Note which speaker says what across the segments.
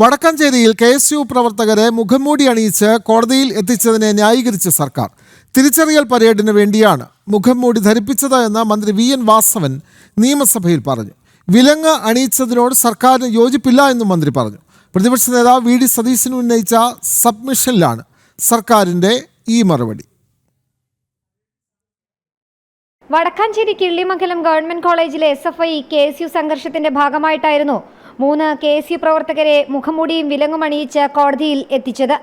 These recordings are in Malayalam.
Speaker 1: വടക്കഞ്ചേരിയിൽ കെ എസ് യു പ്രവർത്തകരെ മുഖംമൂടി അണിയിച്ച് കോടതിയിൽ എത്തിച്ചതിനെ ന്യായീകരിച്ച സർക്കാർ. തിരിച്ചറിയൽ പരേഡിന് വേണ്ടിയാണ് മുഖംമൂടി ധരിപ്പിച്ചത് എന്ന് മന്ത്രി വി എൻ വാസവൻ നിയമസഭയിൽ പറഞ്ഞു. വിലങ്ങ് അണിയിച്ചതിനോട് സർക്കാരിന് യോജിപ്പില്ല എന്നും മന്ത്രി പറഞ്ഞു. പ്രതിപക്ഷ നേതാവ് വി ഡി സതീശന് ഉന്നയിച്ച സബ്മിഷനിലാണ് സർക്കാരിന്റെ ഈ മറുപടി.
Speaker 2: വടക്കാഞ്ചേരി കിള്ളിമംഗലം ഗവൺമെന്റ് കോളേജിലെ S F I K S U സംഘർഷത്തിന്റെ ഭാഗമായിട്ടായിരുന്നു മൂന്ന് കെ എസ് യു പ്രവർത്തകരെ മുഖംമൂടിയും വിലങ്ങും അണിയിച്ച് കോടതിയിൽ എത്തിച്ചത്.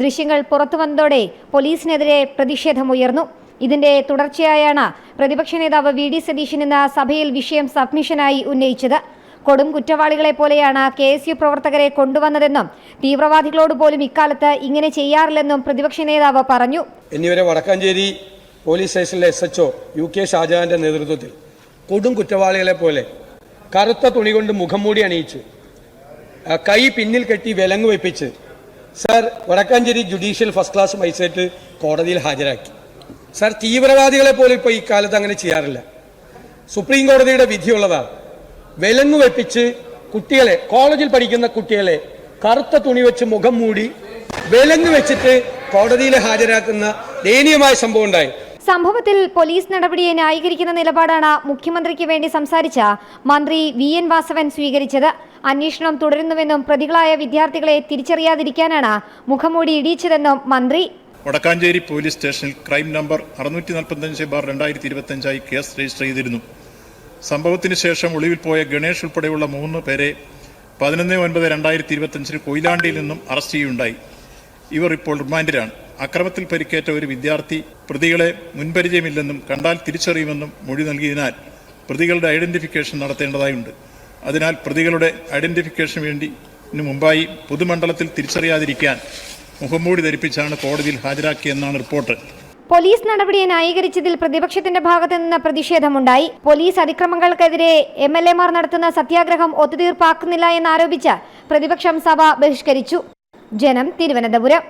Speaker 2: ദൃശ്യങ്ങൾ പുറത്തു വന്നതോടെ പോലീസിനെതിരെ പ്രതിഷേധമുയർന്നു. ഇതിന്റെ തുടർച്ചയായാണ് പ്രതിപക്ഷ നേതാവ് വി ഡി സതീശൻ എന്ന സഭയിൽ വിഷയം സബ്മിഷനായി ഉന്നയിച്ചത്. കൊടും കുറ്റവാളികളെ പോലെയാണ് കെ എസ് യു പ്രവർത്തകരെ കൊണ്ടുവന്നതെന്നും തീവ്രവാദികളോട് പോലും ഇക്കാലത്ത് ഇങ്ങനെ ചെയ്യാറില്ലെന്നും പ്രതിപക്ഷ നേതാവ് പറഞ്ഞു.
Speaker 3: എന്നിവരെ വടക്കാഞ്ചേരി പോലീസ് സ്റ്റേഷനിലെ എസ് എച്ച് യു കെ ഷാജഹാന്റെ നേതൃത്വത്തിൽ കൊടും കുറ്റവാളികളെ പോലെ കറുത്ത തുണി കൊണ്ട് മുഖം മൂടി അണിയിച്ചു. കൈ പിന്നിൽ കെട്ടി വിലങ്ങ് വെപ്പിച്ച് sir Vadakkanchery judicial first class magistrate കോടതിയിൽ ഹാജരാക്കി. സർ തീവ്രവാദികളെ പോലും ഇപ്പോൾ ഈ കാലത്ത് അങ്ങനെ ചെയ്യാറില്ല. സുപ്രീം കോടതിയുടെ വിധിയുള്ളതാണ് വിലങ്ങ് വെപ്പിച്ച് കുട്ടികളെ കോളേജിൽ പഠിക്കുന്ന കുട്ടികളെ കറുത്ത തുണി വെച്ച് മുഖം മൂടി വിലങ്ങ് വെച്ചിട്ട് കോടതിയിൽ ഹാജരാക്കുന്ന ദയനീയമായ സംഭവം ഉണ്ടായി.
Speaker 2: സംഭവത്തിൽ പോലീസ് നടപടിയെ ന്യായീകരിക്കുന്ന നിലപാടാണ് മുഖ്യമന്ത്രിക്ക് വേണ്ടി സംസാരിച്ച മന്ത്രി വി എൻ വാസവൻ സ്വീകരിച്ചത്. അന്വേഷണം തുടരുന്നുവെന്നും പ്രതികളായ വിദ്യാർത്ഥികളെ തിരിച്ചറിയാതിരിക്കാനാണ് മുഖംമൂടി ഇടിയിച്ചതെന്നും മന്ത്രി.
Speaker 4: വടക്കാഞ്ചേരി പോലീസ് സ്റ്റേഷനിൽ ക്രൈം നമ്പർ അറുന്നൂറ്റി നാൽപ്പത്തഞ്ച് ബാർ രണ്ടായിരത്തി ഇരുപത്തഞ്ചായി കേസ് രജിസ്റ്റർ ചെയ്തിരുന്നു. സംഭവത്തിന് ശേഷം ഒളിവിൽ പോയ ഗണേഷ് ഉൾപ്പെടെയുള്ള മൂന്ന് പേരെ പതിനൊന്ന് ഒൻപത് രണ്ടായിരത്തി ഇരുപത്തഞ്ചിന് കൊയിലാണ്ടിയിൽ നിന്നും അറസ്റ്റ് ചെയ്യുകയുണ്ടായി. ഇവർ ഇപ്പോൾ റിമാൻഡിലാണ്. അക്രമത്തിൽ പരിക്കേറ്റ ഒരു വിദ്യാർത്ഥി പ്രതികളെ മുൻപരിചയമില്ലെന്നും കണ്ടാൽ തിരിച്ചറിയുമെന്നും മൊഴി നൽകിയതിനാൽ പ്രതികളുടെ ഐഡന്റിഫിക്കേഷൻ നടത്തേണ്ടതായുണ്ട്. അതിനാൽ പ്രതികളുടെ ഐഡന്റിഫിക്കേഷൻ വേണ്ടി മുമ്പായി പൊതുമണ്ഡലത്തിൽ തിരിച്ചറിയാതിരിക്കാൻ മുഖംമൂടി ധരിപ്പിച്ചാണ് കോടതിയിൽ ഹാജരാക്കിയെന്നാണ് റിപ്പോർട്ട്.
Speaker 2: പോലീസ് നടപടിയെ ന്യായീകരിച്ചതിൽ പ്രതിപക്ഷത്തിന്റെ ഭാഗത്തു നിന്ന് പ്രതിഷേധമുണ്ടായി. പോലീസ് അതിക്രമങ്ങൾക്കെതിരെ എം എൽ എമാർ നടത്തുന്ന സത്യാഗ്രഹം ഒത്തുതീർപ്പാക്കുന്നില്ല എന്നാരോപിച്ച് പ്രതിപക്ഷം സഭ ബഹിഷ്കരിച്ചു. ജനം തിരുവനന്തപുരം.